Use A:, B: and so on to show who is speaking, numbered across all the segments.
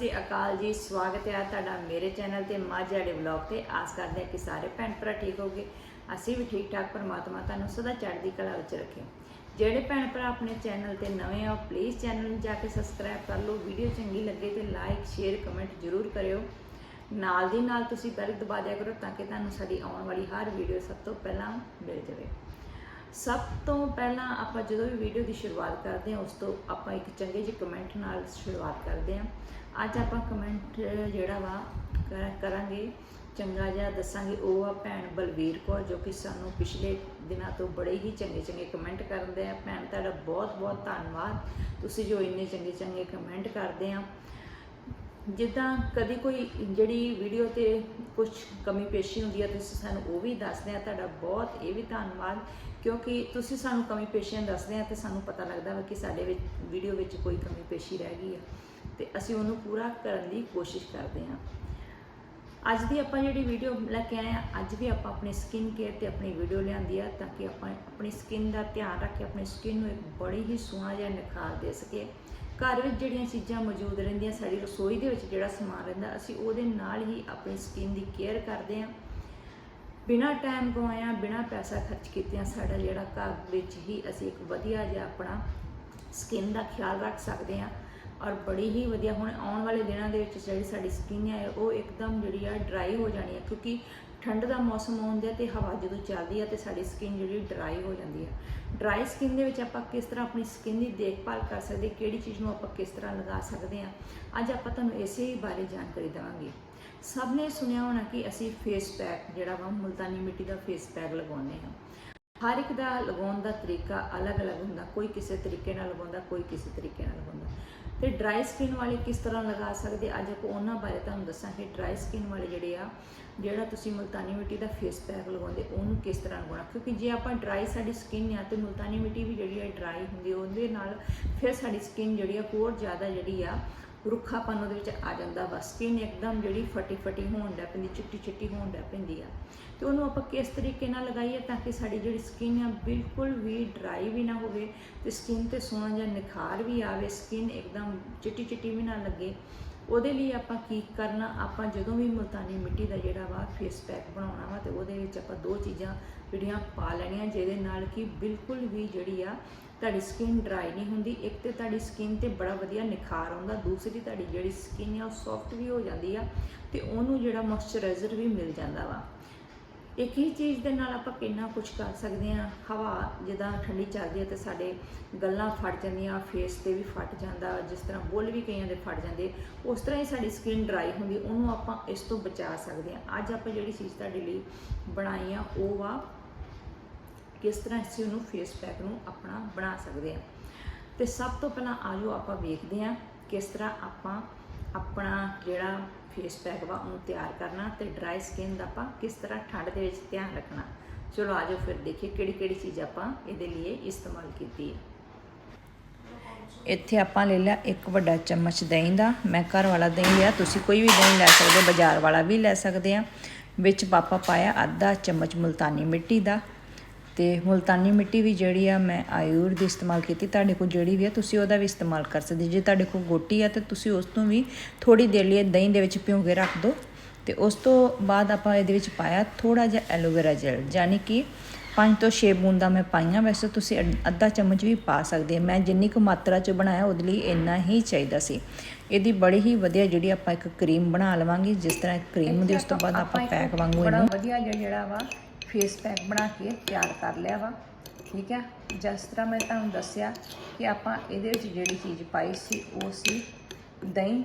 A: ਸ੍ਰੀ ਅਕਾਲ ਜੀ, ਸਵਾਗਤ ਹੈ ਤੁਹਾਡਾ ਮੇਰੇ ਚੈਨਲ ਤੇ ਮਾਝੇ ਵਾਲੇ ਵਲੌਗ ਤੇ। ਆਸ ਕਰਦੇ ਹਾਂ ਕਿ ਸਾਰੇ ਭੈਣ ਭਰਾ ਠੀਕ ਹੋਗੇ ਅਸੀਂ ਵੀ ਠੀਕ ਠਾਕ, ਪਰਮਾਤਮਾ ਤੁਹਾਨੂੰ ਸਦਾ ਚੜ੍ਹਦੀ ਕਲਾ ਵਿੱਚ ਰੱਖੇ। ਜਿਹੜੇ ਭੈਣ ਭਰਾ ਆਪਣੇ ਚੈਨਲ ਤੇ ਨਵੇਂ ਆ ਪਲੀਜ਼ ਚੈਨਲ ਨੂੰ ਜਾ ਕੇ ਸਬਸਕ੍ਰਾਈਬ ਕਰ ਲਓ। ਵੀਡੀਓ ਚੰਗੀ ਲੱਗੇ ਤੇ ਲਾਈਕ ਸ਼ੇਅਰ ਕਮੈਂਟ ਜ਼ਰੂਰ ਕਰਿਓ। ਨਾਲ ਦੀ ਨਾਲ ਤੁਸੀਂ ਬੈਲ ਦਬਾ ਦਿਆ ਕਰੋ ਤਾਂ ਕਿ ਤੁਹਾਨੂੰ ਸਾਡੀ ਆਉਣ ਵਾਲੀ ਹਰ ਵੀਡੀਓ ਸਭ ਤੋਂ ਪਹਿਲਾਂ ਮਿਲ ਜਾਵੇ। ਸਭ ਤੋਂ ਪਹਿਲਾਂ ਆਪਾਂ ਜਦੋਂ ਵੀ ਵੀਡੀਓ ਦੀ ਸ਼ੁਰੂਆਤ ਕਰਦੇ ਹਾਂ, ਉਸ ਤੋਂ ਆਪਾਂ ਇੱਕ ਚੰਗੇ ਜਿਹੇ ਕਮੈਂਟ ਨਾਲ ਸ਼ੁਰੂਆਤ ਕਰਦੇ ਹਾਂ। ਅੱਜ ਆਪਾਂ ਕਮੈਂਟ ਜਿਹੜਾ ਵਾ ਕਰਾਂਗੇ, ਚੰਗਾ ਜਿਹਾ ਦੱਸਾਂਗੇ, ਉਹ ਆ ਭੈਣ ਬਲਵੀਰ ਕੌਰ, ਜੋ ਕਿ ਸਾਨੂੰ ਪਿਛਲੇ ਦਿਨਾਂ ਤੋਂ ਬੜੇ ਹੀ ਚੰਗੇ ਚੰਗੇ ਕਮੈਂਟ ਕਰਦੇ ਆ। ਭੈਣ, ਤੁਹਾਡਾ ਬਹੁਤ ਬਹੁਤ ਧੰਨਵਾਦ। ਤੁਸੀਂ ਜੋ ਇੰਨੇ ਚੰਗੇ ਚੰਗੇ ਕਮੈਂਟ ਕਰਦੇ ਆ। ਜਿੱਦਾਂ ਕਦੀ ਕੋਈ ਜਿਹੜੀ ਵੀਡੀਓ ਤੇ ਕੁਝ ਕਮੀ ਪੇਸ਼ੀ ਹੁੰਦੀ ਹੈ ਤੁਸੀਂ ਸਾਨੂੰ ਉਹ ਵੀ ਦੱਸਦੇ ਆ। ਤੁਹਾਡਾ ਬਹੁਤ ਇਹ ਵੀ ਧੰਨਵਾਦ, ਕਿਉਂਕਿ ਤੁਸੀਂ ਸਾਨੂੰ ਕਮੀ ਪੇਸ਼ੀਆਂ ਦੱਸਦੇ ਆ ਤੇ ਸਾਨੂੰ ਪਤਾ ਲੱਗਦਾ ਵਾ ਕਿ ਸਾਡੇ ਵਿੱਚ ਵੀਡੀਓ ਵਿੱਚ ਕੋਈ ਕਮੀ ਪੇਸ਼ੀ ਰਹਿ ਗਈ ਆ। ਤੇ ਅਸੀਂ ਉਹਨੂੰ ਪੂਰਾ ਕਰਨ ਦੀ ਕੋਸ਼ਿਸ਼ ਕਰਦੇ ਹਾਂ। ਅੱਜ ਦੀ ਆਪਾਂ ਜਿਹੜੀ ਵੀਡੀਓ ਲੈ ਕੇ ਆਏ ਆ ਅੱਜ ਵੀ ਆਪਾਂ ਆਪਣੀ ਸਕਿਨ ਕੇਅਰ ਤੇ ਆਪਣੀ ਵੀਡੀਓ ਲਿਆਂਦੀ ਆ ਤਾਂ ਕਿ ਆਪਾਂ ਆਪਣੀ ਸਕਿਨ ਦਾ ਧਿਆਨ ਰੱਖ ਕੇ ਆਪਣੀ ਸਕਿਨ ਨੂੰ ਇੱਕ ਬੜੀ ਹੀ ਸੋਹਣਾ ਜਿਹਾ ਨਿਖਾਰ ਦੇ ਸਕੀਏ। ਘਰ ਵਿੱਚ ਜਿਹੜੀਆਂ ਚੀਜ਼ਾਂ ਮੌਜੂਦ ਰਹਿੰਦੀਆਂ, ਸਾਡੀ ਰਸੋਈ ਦੇ ਵਿੱਚ ਜਿਹੜਾ ਸਮਾਨ ਰਹਿੰਦਾ, ਅਸੀਂ ਉਹਦੇ ਨਾਲ ਹੀ ਆਪਣੀ ਸਕਿਨ ਦੀ ਕੇਅਰ ਕਰਦੇ ਹਾਂ। ਬਿਨਾ ਟਾਈਮ ਗਵਾਇਆ ਬਿਨਾ ਪੈਸਾ ਖਰਚ ਕੀਤਿਆਂ ਸਾਡਾ ਜਿਹੜਾ ਘਰ ਵਿੱਚ ਹੀ ਅਸੀਂ ਇੱਕ ਵਧੀਆ ਜਿਹਾ ਆਪਣਾ ਸਕਿਨ ਦਾ ਖਿਆਲ ਰੱਖ ਸਕਦੇ ਹਾਂ। ਔਰ ਬੜੀ ਹੀ ਵਧੀਆ ਹੁਣ ਆਉਣ ਵਾਲੇ ਦਿਨਾਂ ਦੇ ਵਿੱਚ ਜਿਹੜੀ ਸਾਡੀ ਸਕਿਨ ਹੈ, ਉਹ ਇੱਕਦਮ ਜਿਹੜੀ ਆ ਡਰਾਈ ਹੋ ਜਾਣੀ ਹੈ ਕਿਉਂਕਿ ਠੰਡ ਦਾ ਮੌਸਮ ਆਉਂਦਾ ਤੇ ਹਵਾ ਜਦੋਂ ਚੱਲਦੀ ਆ ਤੇ ਸਾਡੀ ਸਕਿਨ ਜਿਹੜੀ ਡਰਾਈ ਹੋ ਜਾਂਦੀ ਆ। ਡਰਾਈ ਸਕਿਨ ਦੇ ਵਿੱਚ ਆਪਾਂ ਕਿਸ ਤਰ੍ਹਾਂ ਆਪਣੀ ਸਕਿਨ ਦੀ ਦੇਖਭਾਲ ਕਰ ਸਕਦੇ, ਕਿਹੜੀ ਚੀਜ਼ ਨੂੰ ਆਪਾਂ ਕਿਸ ਤਰ੍ਹਾਂ ਲਗਾ ਸਕਦੇ ਹਾਂ ਅੱਜ ਆਪਾਂ ਤੁਹਾਨੂੰ ਇਸੇ ਬਾਰੇ ਜਾਣਕਾਰੀ ਦੇਵਾਂਗੇ। ਸਭ ਨੇ ਸੁਣਿਆ ਹੋਣਾ ਕਿ ਅਸੀਂ ਫੇਸ ਪੈਕ ਜਿਹੜਾ ਵਾ, ਮੁਲਤਾਨੀ ਮਿੱਟੀ ਦਾ ਫੇਸ ਪੈਕ ਲਗਾਉਂਦੇ ਹਾਂ। ਹਰ ਇੱਕ ਦਾ ਲਗਾਉਣ ਦਾ ਤਰੀਕਾ ਅਲੱਗ-ਅਲੱਗ ਹੁੰਦਾ, ਕੋਈ ਕਿਸੇ ਤਰੀਕੇ ਨਾਲ ਲਗਾਉਂਦਾ, ਕੋਈ ਕਿਸੇ ਤਰੀਕੇ ਨਾਲ ਲਗਾਉਂਦਾ। ਤੇ ਡਰਾਈ ਸਕਿਨ ਵਾਲੇ ਕਿਸ ਤਰ੍ਹਾਂ ਲਗਾ ਸਕਦੇ? ਅੱਜ ਆਪਾਂ ਉਹਨਾਂ ਬਾਰੇ ਤੁਹਾਨੂੰ ਦੱਸਾਂਗੇ ਡਰਾਈ ਸਕਿਨ ਵਾਲੇ ਜਿਹੜੇ ਆ, ਜਿਹੜਾ ਤੁਸੀਂ ਮੁਲਤਾਨੀ ਮਿੱਟੀ ਦਾ ਫੇਸ ਪੈਕ ਲਗਾਉਂਦੇ, ਉਹਨੂੰ ਕਿਸ ਤਰ੍ਹਾਂ ਲਗਾਉਣਾ? ਕਿਉਂਕਿ ਜੇ ਆਪਾਂ ਡਰਾਈ ਸਾਡੀ ਸਕਿਨ ਆ ਤੇ ਮੁਲਤਾਨੀ ਮਿੱਟੀ ਵੀ ਜਿਹੜੀ ਆ ਡਰਾਈ ਹੁੰਦੀ, ਉਹਦੇ ਨਾਲ ਫਿਰ ਸਾਡੀ ਸਕਿਨ ਜਿਹੜੀ ਆ ਹੋਰ ਜ਼ਿਆਦਾ ਜਿਹੜੀ ਆ ਰੁੱਖਾਪਨ ਉਹਦੇ ਵਿੱਚ ਆ ਜਾਂਦਾ ਵਾ ਸਕਿਨ ਇੱਕਦਮ ਜਿਹੜੀ ਫਟੀ ਫਟੀ ਹੋਣ ਲੱਗ ਪੈਂਦੀ ਚਿੱਟੀ ਚਿੱਟੀ ਹੋਣ ਲੱਗ ਪੈਂਦੀ ਆ। ਤੇ ਉਹਨੂੰ ਆਪਾਂ ਕਿਸ ਤਰੀਕੇ ਨਾਲ ਲਗਾਈਏ ਤਾਂ ਕਿ ਸਾਡੀ ਜਿਹੜੀ ਸਕਿਨ ਆ ਬਿਲਕੁਲ ਵੀ ਡਰਾਈ ਵੀ ਨਾ ਹੋਵੇ ਤੇ ਸਕਿਨ ਤੇ ਸੋਹਣਾ ਜਿਹਾ ਨਿਖਾਰ ਵੀ ਆਵੇ ਸਕਿਨ ਇੱਕਦਮ ਚਿੱਟੀ ਚਿੱਟੀ ਵੀ ਨਾ ਲੱਗੇ। ਉਹਦੇ ਲਈ ਆਪਾਂ ਕੀ ਕਰਨਾ, ਆਪਾਂ ਜਦੋਂ ਵੀ ਮੁਲਤਾਨੀ ਮਿੱਟੀ ਦਾ ਜਿਹੜਾ ਵਾ ਫੇਸ ਪੈਕ ਬਣਾਉਣਾ ਵਾ ਤੇ ਉਹਦੇ ਵਿੱਚ ਆਪਾਂ ਦੋ ਚੀਜ਼ਾਂ ਜਿਹੜੀਆਂ ਪਾ ਲੈਣੀਆਂ, ਜਿਹਦੇ ਨਾਲ ਕਿ ਬਿਲਕੁਲ ਵੀ ਜਿਹੜੀ ਆ ਤੁਹਾਡੀ ਸਕਿਨ ਡਰਾਈ ਨਹੀਂ ਹੁੰਦੀ, ਇੱਕ ਤੇ ਤੁਹਾਡੀ ਸਕਿਨ ਤੇ ਬੜਾ ਵਧੀਆ ਨਿਖਾਰ ਆਉਂਦਾ, ਦੂਸਰੀ ਤੁਹਾਡੀ ਜਿਹੜੀ ਸਕਿਨ ਆ ਉਹ ਸੌਫਟ ਵੀ ਹੋ ਜਾਂਦੀ ਆ ਤੇ ਉਹਨੂੰ ਜਿਹੜਾ ਮੋਇਸਚਰਾਈਜ਼ਰ ਵੀ ਮਿਲ ਜਾਂਦਾ ਵਾ। ਇੱਕ ਹੀ ਚੀਜ਼ ਦੇ ਨਾਲ ਆਪਾਂ ਕਿੰਨਾ ਕੁਝ ਕਰ ਸਕਦੇ ਹਾਂ। ਹਵਾ ਜਿੱਦਾਂ ਠੰਡੀ ਚੱਲਦੀ ਹੈ ਤੇ ਸਾਡੇ ਗੱਲਾਂ ਫਟ ਜਾਂਦੀਆਂ ਫੇਸ ਤੇ ਵੀ ਫਟ ਜਾਂਦਾ, ਜਿਸ ਤਰ੍ਹਾਂ ਬੁੱਲ ਵੀ ਕਈਆਂ ਦੇ ਫਟ ਜਾਂਦੇ, ਉਸ ਤਰ੍ਹਾਂ ਹੀ ਸਾਡੀ ਸਕਿਨ ਡਰਾਈ ਹੁੰਦੀ, ਉਹਨੂੰ ਆਪਾਂ ਇਸ ਤੋਂ ਬਚਾ ਸਕਦੇ ਹਾਂ। ਅੱਜ ਆਪਾਂ ਜਿਹੜੀ ਚੀਜ਼ ਤੁਹਾਡੇ ਲਈ ਬਣਾਈ ਆ, ਉਹ ਆ ਕਿਸ ਤਰ੍ਹਾਂ ਅਸੀਂ ਉਹਨੂੰ ਫੇਸ ਪੈਕ ਨੂੰ ਆਪਣਾ ਬਣਾ ਸਕਦੇ ਹਾਂ। ਤੇ ਸਭ ਤੋਂ ਪਹਿਲਾਂ ਆਜੋ ਆਪਾਂ ਵੇਖਦੇ ਹਾਂ, ਕਿਸ ਤਰ੍ਹਾਂ ਆਪਾਂ ਆਪਣਾ ਜਿਹੜਾ ਫੇਸ ਪੈਕ ਵਾ ਉਹਨੂੰ ਤਿਆਰ ਕਰਨਾ ਤੇ ਡਰਾਈ ਸਕਿਨ ਦਾ ਆਪਾਂ ਕਿਸ ਤਰ੍ਹਾਂ ਠੰਡ ਦੇ ਵਿੱਚ ਧਿਆਨ ਰੱਖਣਾ। ਚਲੋ ਆਜੋ ਫਿਰ ਦੇਖੀਏ ਕਿਹੜੀ ਕਿਹੜੀ ਚੀਜ਼ ਆਪਾਂ ਇਹਦੇ ਲਈ ਇਸਤੇਮਾਲ ਕੀਤੀ ਹੈ। ਇੱਥੇ ਆਪਾਂ ਲੈ ਲਿਆ ਇੱਕ ਵੱਡਾ ਚਮਚ ਦਹੀਂ ਦਾ। ਮੈਂ ਘਰ ਵਾਲਾ ਦਹੀਂ ਲਿਆ, ਤੁਸੀਂ ਕੋਈ ਵੀ ਦਹੀਂ ਲੈ ਸਕਦੇ ਬਾਜ਼ਾਰ ਵਾਲਾ ਵੀ ਲੈ ਸਕਦੇ ਆ। ਵਿੱਚ ਪਾਪਾ ਪਾਇਆ ਅੱਧਾ ਚਮਚ ਮੁਲਤਾਨੀ ਮਿੱਟੀ ਦਾ। ਤੇ ਮੁਲਤਾਨੀ ਮਿੱਟੀ ਵੀ ਜਿਹੜੀ ਆ ਮੈਂ ਆਯੂਰ ਦੀ ਇਸਤੇਮਾਲ ਕੀਤੀ ਤੁਹਾਡੇ ਕੋਲ ਜਿਹੜੀ ਵੀ ਆ ਤੁਸੀਂ ਉਹਦਾ ਵੀ ਇਸਤੇਮਾਲ ਕਰ ਸਕਦੇ ਜੇ ਤੁਹਾਡੇ ਕੋਲ ਗੋਟੀ ਆ ਤੇ ਤੁਸੀਂ ਉਸ ਤੋਂ ਵੀ ਥੋੜੀ ਦੇਰ ਲਈ ਦਹੀਂ ਦੇ ਵਿੱਚ ਭਿਉਂ ਕੇ ਰੱਖ ਦਿਓ ਤੇ ਉਸ ਤੋਂ ਬਾਅਦ ਆਪਾਂ ਇਹਦੇ ਵਿੱਚ ਪਾਇਆ ਥੋੜਾ ਜਿਹਾ ਐਲੋਵੇਰਾ ਜੈਲ ਯਾਨੀ ਕਿ 5 ਤੋਂ 6 ਬੂੰਦਾਂ ਮੈਂ ਪਾਈਆਂ। ਵੈਸੇ ਤੁਸੀਂ ਅੱਧ- ਚਮਚ ਵੀ ਪਾ ਸਕਦੇ ਮੈਂ ਜਿੰਨੀ ਕੁ ਮਾਤਰਾ ਚ ਬਣਾਇਆ ਉਹਦੇ ਲਈ ਇੰਨਾ ਹੀ ਚਾਹੀਦਾ ਸੀ। ਇਹਦੀ ਬੜੀ ਹੀ ਵਧੀਆ ਜਿਹੜੀ ਆਪਾਂ ਇੱਕ ਕਰੀਮ ਬਣਾ ਲਵਾਂਗੇ ਜਿਸ ਤਰ੍ਹਾਂ ਕਰੀਮ ਦੀ ਉਸ ਤੋਂ ਬਾਅਦ ਆਪਾਂ ਪੈਕ ਵਾਂਗੂ
B: ਬੜਾ
A: ਇਹਨੂੰ
B: ਵਧੀਆ ਜਿਹਾ ਜਿਹੜਾ ਵਾ ਫੇਸ ਪੈਕ ਬਣਾ ਕੇ ਤਿਆਰ ਕਰ ਲਿਆ ਵਾ, ਠੀਕ ਹੈ? ਜਿਸ ਤਰ੍ਹਾਂ ਮੈਂ ਤੁਹਾਨੂੰ ਦੱਸਿਆ ਕਿ ਆਪਾਂ ਇਹਦੇ ਵਿੱਚ ਜਿਹੜੀ ਚੀਜ਼ ਪਾਈ ਸੀ, ਉਹ ਸੀ ਦਹੀਂ।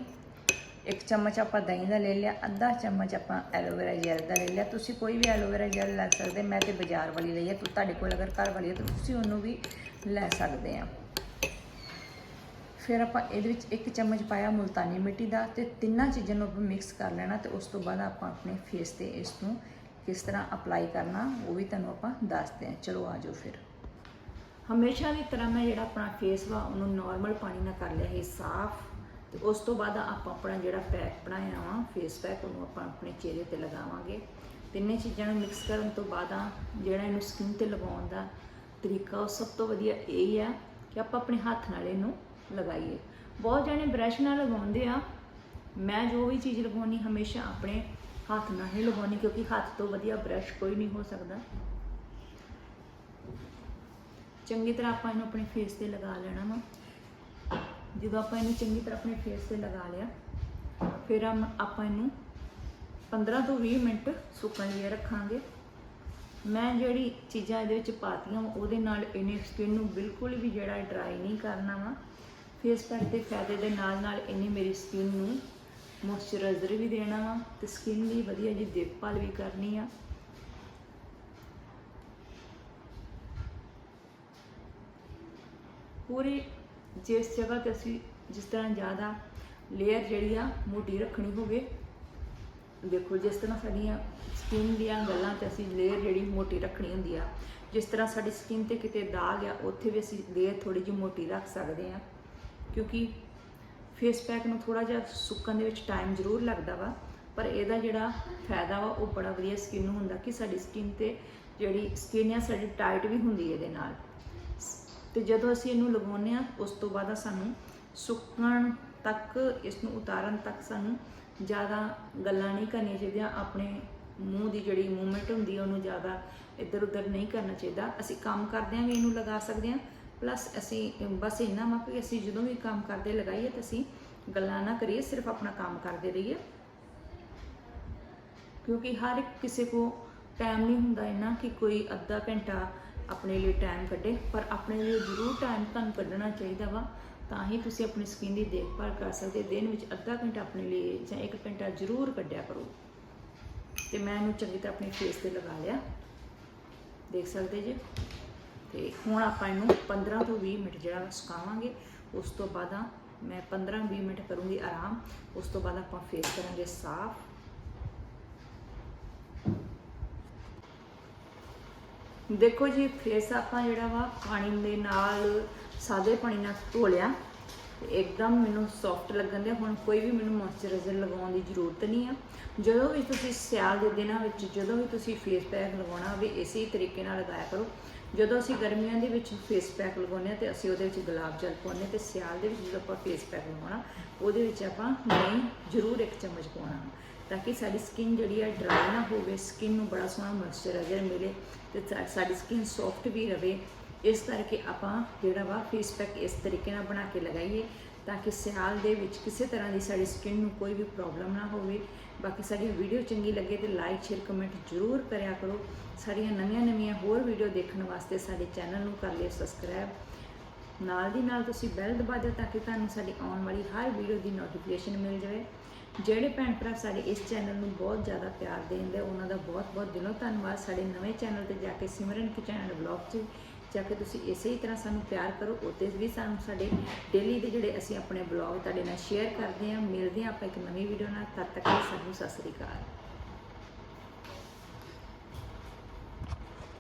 B: ਇੱਕ ਚਮਚ ਆਪਾਂ ਦਹੀਂ ਦਾ ਲੈ ਲਿਆ, ਅੱਧਾ ਚਮਚ ਆਪਾਂ ਐਲੋਵੇਰਾ ਜੈਲ ਦਾ ਲੈ ਲਿਆ। ਤੁਸੀਂ ਕੋਈ ਵੀ ਐਲੋਵੇਰਾ ਜੈਲ ਲੈ ਸਕਦੇ, ਮੈਂ ਤੇ ਬਾਜ਼ਾਰ ਵਾਲੀ ਲਈ ਹੈ, ਤੂੰ ਤੁਹਾਡੇ ਕੋਲ ਅਗਰ ਘਰ ਵਾਲੀ ਹੈ, ਤਾਂ ਤੁਸੀਂ ਉਹਨੂੰ ਵੀ ਲੈ ਸਕਦੇ ਆ। ਫਿਰ ਆਪਾਂ ਇਹਦੇ ਵਿੱਚ ਇੱਕ ਚਮਚ ਪਾਇਆ ਮੁਲਤਾਨੀ ਮਿੱਟੀ ਦਾ ਤੇ ਤਿੰਨਾਂ ਚੀਜ਼ਾਂ ਨੂੰ ਆਪਾਂ ਮਿਕਸ ਕਰ ਲੈਣਾ ਤੇ ਉਸ ਤੋਂ ਬਾਅਦ ਆਪਾਂ ਆਪਣੇ ਫੇਸ ਤੇ ਇਸ ਨੂੰ ਕਿਸ ਤਰ੍ਹਾਂ ਅਪਲਾਈ ਕਰਨਾ, ਉਹ ਵੀ ਤੁਹਾਨੂੰ ਆਪਾਂ ਦੱਸਦੇ ਹਾਂ। ਚਲੋ ਆਜੋ ਫਿਰ।
A: ਹਮੇਸ਼ਾ ਦੀ ਤਰ੍ਹਾਂ ਮੈਂ ਜਿਹੜਾ ਆਪਣਾ ਫੇਸ ਵਾ, ਉਹਨੂੰ ਨਾਰਮਲ ਪਾਣੀ ਨਾਲ ਕਰ ਲਿਆ ਇਹ ਸਾਫ਼। ਤੇ ਉਸ ਤੋਂ ਬਾਅਦ ਆਪਾਂ ਆਪਣਾ ਜਿਹੜਾ ਪੈਕ ਬਣਾਇਆ ਵਾ ਫੇਸ ਪੈਕ ਉਹਨੂੰ ਆਪਾਂ ਆਪਣੇ ਚਿਹਰੇ ਤੇ ਲਗਾਵਾਂਗੇ। ਤਿੰਨੇ ਚੀਜ਼ਾਂ ਨੂੰ ਮਿਕਸ ਕਰਨ ਤੋਂ ਬਾਅਦ ਆ, ਜਿਹੜਾ ਇਹਨੂੰ ਸਕਿਨ ਤੇ ਲਗਾਉਣ ਦਾ ਤਰੀਕਾ, ਉਹ ਸਭ ਤੋਂ ਵਧੀਆ ਇਹ ਆ ਕਿ ਆਪਾਂ ਆਪਣੇ ਹੱਥ ਨਾਲ ਇਹਨੂੰ ਲਗਾਈਏ। ਬਹੁਤ ਜਣੇ ਬ੍ਰਸ਼ ਨਾਲ ਲਗਾਉਂਦੇ ਆ। ਮੈਂ ਜੋ ਵੀ ਚੀਜ਼ ਲਗਾਉਣੀ ਹਮੇਸ਼ਾ ਆਪਣੇ ਹੱਥ ਨਾਲ ਹੀ ਲਗਾਉਣੀ ਕਿਉਂਕਿ ਹੱਥ ਤੋਂ ਵਧੀਆ ਬ੍ਰਸ਼ ਕੋਈ ਨਹੀਂ ਹੋ ਸਕਦਾ। ਚੰਗੀ ਤਰ੍ਹਾਂ ਆਪਾਂ ਇਹਨੂੰ ਆਪਣੇ ਫੇਸ ਤੇ ਲਗਾ ਲੈਣਾ ਵਾ। ਜਦੋਂ ਆਪਾਂ ਇਹਨੂੰ ਚੰਗੀ ਤਰ੍ਹਾਂ ਆਪਣੇ ਫੇਸ ਤੇ ਲਗਾ ਲਿਆ ਫਿਰ ਆਪਾਂ ਇਹਨੂੰ 15 ਤੋਂ 20 ਮਿੰਟ ਸੁੱਕਣ ਲਈ ਰੱਖਾਂਗੇ। ਮੈਂ ਜਿਹੜੀ ਚੀਜ਼ਾਂ ਇਹਦੇ ਵਿੱਚ ਪਾਤੀਆਂ ਵਾ, ਉਹਦੇ ਨਾਲ ਇਹਨੇ ਸਕਿਨ ਨੂੰ ਬਿਲਕੁਲ ਵੀ ਜਿਹੜਾ ਡਰਾਈ ਨਹੀਂ ਕਰਨਾ ਵਾ। ਫੇਸ ਪੈਕ ਦੇ ਫਾਇਦੇ ਦੇ ਨਾਲ ਨਾਲ ਇਹਨੇ ਮੇਰੀ ਸਕਿਨ ਨੂੰ ਮੋਇਸਚਰਾਈਜ਼ਰ ਵੀ ਦੇਣਾ ਵਾ ਤੇ ਸਕਿਨ ਦੀ ਵਧੀਆ ਜੀ ਦੇਖਭਾਲ ਵੀ ਕਰਨੀ ਆ। ਪੂਰੀ ਜਿਸ ਜਗ੍ਹਾ ਤੇ ਅਸੀਂ ਜਿਸ ਤਰ੍ਹਾਂ ਜ਼ਿਆਦਾ ਲੇਅਰ ਜਿਹੜੀ ਆ ਮੋਟੀ ਰੱਖਣੀ ਹੋਵੇ, ਦੇਖੋ ਜਿਸ ਤਰ੍ਹਾਂ ਸਾਡੀਆਂ ਸਕਿਨ ਦੀਆਂ ਗੱਲਾਂ ਤੇ ਅਸੀਂ ਲੇਅਰ ਜਿਹੜੀ ਮੋਟੀ ਰੱਖਣੀ ਹੁੰਦੀ ਆ, ਜਿਸ ਤਰ੍ਹਾਂ ਸਾਡੀ ਸਕਿਨ ਤੇ ਕਿਤੇ ਦਾਗ ਆ, ਉੱਥੇ ਵੀ ਅਸੀਂ ਲੇਅਰ ਥੋੜੀ ਜਿਹੀ ਮੋਟੀ ਰੱਖ ਸਕਦੇ ਆ, ਕਿਉਂਕਿ ਫੇਸ ਪੈਕ ਨੂੰ ਥੋੜਾ ਜਿਹਾ ਸੁੱਕਣ ਦੇ ਵਿੱਚ ਟਾਈਮ ਜ਼ਰੂਰ ਲੱਗਦਾ ਵਾ, ਪਰ ਇਹਦਾ ਜਿਹੜਾ ਫਾਇਦਾ ਵਾ, ਉਹ ਬੜਾ ਵਧੀਆ ਸਕਿਨ ਨੂੰ ਹੁੰਦਾ ਕਿ ਸਾਡੀ ਸਕਿਨ ਤੇ ਜਿਹੜੀ ਸਕਿਨ ਆ, ਸਾਡੀ ਟਾਈਟ ਵੀ ਹੁੰਦੀ ਇਹਦੇ ਨਾਲ। ਤੇ ਜਦੋਂ ਅਸੀਂ ਇਹਨੂੰ ਲਗਾਉਂਦੇ ਆ ਉਸ ਤੋਂ ਬਾਅਦ ਸਾਨੂੰ ਸੁੱਕਣ ਤੱਕ, ਇਸ ਨੂੰ ਉਤਾਰਨ ਤੱਕ ਸਾਨੂੰ ਜ਼ਿਆਦਾ ਗੱਲਾਂ ਨਹੀਂ ਕਰਨੀਆਂ ਚਾਹੀਦੀਆਂ, ਆਪਣੇ ਮੂੰਹ ਦੀ ਜਿਹੜੀ ਮੂਵਮੈਂਟ ਹੁੰਦੀ ਹੈ ਉਹਨੂੰ ਜ਼ਿਆਦਾ ਇੱਧਰ ਉੱਧਰ ਨਹੀਂ ਕਰਨਾ ਚਾਹੀਦਾ। ਅਸੀਂ ਕੰਮ ਕਰਦੇ ਕਰਦਿਆਂ ਵੀ ਇਹਨੂੰ ਲਗਾ ਸਕਦੇ ਹਾਂ ਪਲੱਸ ਅਸੀਂ, ਬਸ ਇੰਨਾ ਵਾ ਕਿ ਅਸੀਂ ਜਦੋਂ ਵੀ ਕੰਮ ਕਰਦੇ ਲਗਾਈਏ ਤਾਂ ਅਸੀਂ ਗੱਲਾਂ ਨਾ ਕਰੀਏ, ਸਿਰਫ ਆਪਣਾ ਕੰਮ ਕਰਦੇ ਰਹੀਏ। ਕਿਉਂਕਿ ਹਰ ਇੱਕ ਕਿਸੇ ਕੋ ਟਾਈਮ ਨਹੀਂ ਹੁੰਦਾ ਇੰਨਾ ਕਿ ਕੋਈ ਅੱਧਾ ਘੰਟਾ ਆਪਣੇ ਲਈ ਟਾਈਮ ਕੱਢੇ, ਪਰ ਆਪਣੇ ਲਈ ਜ਼ਰੂਰ ਟਾਈਮ ਤੁਹਾਨੂੰ ਕੱਢਣਾ ਚਾਹੀਦਾ ਵਾ। ਤਾਂ ਹੀ ਤੁਸੀਂ ਆਪਣੀ ਸਕਿਨ ਦੀ ਦੇਖਭਾਲ ਕਰ ਸਕਦੇ, ਦਿਨ ਵਿੱਚ ਅੱਧਾ ਘੰਟਾ ਆਪਣੇ ਲਈ ਜਾਂ ਇੱਕ ਘੰਟਾ ਜ਼ਰੂਰ ਕੱਢਿਆ ਕਰੋ। ਤੇ ਮੈਂ ਇਹਨੂੰ ਚੰਗੀ ਤਰ੍ਹਾਂ ਆਪਣੇ ਫੇਸ ਤੇ ਲਗਾ ਲਿਆ। ਦੇਖ ਸਕਦੇ ਜੇ? ਤੇ ਹੁਣ ਆਪਾਂ ਇਹਨੂੰ 15 ਤੋਂ 20 ਮਿੰਟ ਜਿਹੜਾ ਸੁਕਾਵਾਂਗੇ। ਉਸ ਤੋਂ ਬਾਅਦ ਮੈਂ 15-20 ਮਿੰਟ ਕਰੂੰਗੀ ਆਰਾਮ। ਉਸ ਤੋਂ ਬਾਅਦ ਆਪਾਂ ਫੇਸ ਕਰਾਂਗੇ ਸਾਫ਼। ਦੇਖੋ ਜੀ ਫੇਸ ਆਪਾਂ ਜਿਹੜਾ ਵਾ ਪਾਣੀ ਦੇ ਨਾਲ ਸਾਦੇ ਪਾਣੀ ਨਾਲ ਧੋ ਲਿਆ। ਇੱਕਦਮ ਮੈਨੂੰ ਸੌਫਟ ਲੱਗਣ ਦੇ, ਹੁਣ ਕੋਈ ਵੀ ਮੈਨੂੰ ਮੋਇਸਚਰਾਈਜ਼ਰ ਲਗਾਉਣ ਦੀ ਜ਼ਰੂਰਤ ਨਹੀਂ ਆ। ਜਦੋਂ ਵੀ ਤੁਸੀਂ ਸਿਆਲ ਦੇ ਦਿਨਾਂ ਵਿੱਚ, ਜਦੋਂ ਵੀ ਤੁਸੀਂ ਫੇਸ ਪੈਕ ਲਗਾਉਣਾ ਹੋਵੇ, ਇਸੇ ਤਰੀਕੇ ਨਾਲ ਲਗਾਇਆ ਕਰੋ। ਜਦੋਂ ਅਸੀਂ ਗਰਮੀਆਂ ਦੇ ਵਿੱਚ ਫੇਸ ਪੈਕ ਲਗਾਉਂਦੇ ਹਾਂ ਤੇ ਅਸੀਂ ਉਹਦੇ ਵਿੱਚ ਗੁਲਾਬ ਜਲ ਪਾਉਂਦੇ ਤੇ ਸਿਆਲ ਦੇ ਵਿੱਚ ਜਦੋਂ ਆਪਾਂ ਫੇਸ ਪੈਕ ਲਗਾਉਣਾ, ਉਹਦੇ ਵਿੱਚ ਆਪਾਂ ਦਹੀਂ ਜ਼ਰੂਰ ਇੱਕ ਚਮਚ ਪਾਉਣਾ ਤਾਂ ਕਿ ਸਾਡੀ ਸਕਿਨ ਜਿਹੜੀ ਆ ਡਰਾਈ ਨਾ ਹੋਵੇ ਸਕਿਨ ਨੂੰ ਬੜਾ ਸੋਹਣਾ ਮੋਇਸਚਰਾਈਜ਼ਰ ਮਿਲੇ ਤੇ ਸਾਡੀ ਸਕਿਨ ਸੌਫਟ ਵੀ ਰਵੇ, ਇਸ ਕਰਕੇ ਆਪਾਂ ਜਿਹੜਾ ਵਾ ਫੇਸ ਪੈਕ ਇਸ ਤਰੀਕੇ ਨਾਲ ਬਣਾ ਕੇ ਲਗਾਈਏ ਤਾਂ ਕਿ ਸਿਆਲ ਦੇ ਵਿੱਚ ਕਿਸੇ ਤਰ੍ਹਾਂ ਦੀ ਸਾਡੀ ਸਕਿਨ ਨੂੰ ਕੋਈ ਵੀ ਪ੍ਰੋਬਲਮ ਨਾ ਹੋਵੇ। ਬਾਕੀ ਸਾਡੀ ਵੀਡੀਓ ਚੰਗੀ ਲੱਗੇ ਤੇ ਲਾਈਕ ਸ਼ੇਅਰ ਕਮੈਂਟ ਜ਼ਰੂਰ ਕਰਿਆ ਕਰੋ। ਸਾਡੀਆਂ ਨਵੀਆਂ-ਨਵੀਆਂ ਹੋਰ ਵੀਡੀਓ ਦੇਖਣ ਵਾਸਤੇ ਸਾਡੇ ਚੈਨਲ ਨੂੰ ਕਰ ਲਿਓ ਸਬਸਕ੍ਰਾਈਬ ਨਾਲ ਦੀ ਨਾਲ ਤੁਸੀਂ ਬੈਲ ਦਬਾ ਦਿਓ ਤਾਂ ਕਿ ਤੁਹਾਨੂੰ ਸਾਡੀ ਆਉਣ ਵਾਲੀ ਹਰ ਵੀਡੀਓ ਦੀ ਨੋਟੀਫਿਕੇਸ਼ਨ ਮਿਲ ਜਾਵੇ। ਜਿਹੜੇ ਭੈਣ ਭਰਾ ਸਾਡੇ ਇਸ ਚੈਨਲ ਨੂੰ ਬਹੁਤ ਜ਼ਿਆਦਾ ਪਿਆਰ ਦੇਂਦੇ ਉਹਨਾਂ ਦਾ ਬਹੁਤ-ਬਹੁਤ ਦਿਲੋਂ ਧੰਨਵਾਦ। ਸਾਡੇ ਨਵੇਂ ਚੈਨਲ ਤੇ ਜਾ ਕੇ ਸਿਮਰਨ ਕਿਚਨ ਐਂਡ ਵਲੌਗ 'ਚ ਜਾ ਕੇ ਤੁਸੀਂ ਇਸੇ ਹੀ ਤਰ੍ਹਾਂ ਸਾਨੂੰ ਪਿਆਰ ਕਰੋ ਉੱਤੇ ਵੀ ਸਾਨੂੰ ਸਾਡੇ ਡੇਲੀ ਦੇ ਜਿਹੜੇ ਅਸੀਂ ਆਪਣੇ ਵਲੌਗ ਤੁਹਾਡੇ ਨਾਲ ਸ਼ੇਅਰ ਕਰਦੇ ਹਾਂ, ਮਿਲਦੇ ਹਾਂ ਆਪਾਂ ਇੱਕ ਨਵੀਂ ਵੀਡੀਓ ਨਾਲ, ਤਦ ਤੱਕ ਲਈ ਸਾਨੂੰ ਸਤਿ ਸ੍ਰੀ ਅਕਾਲ।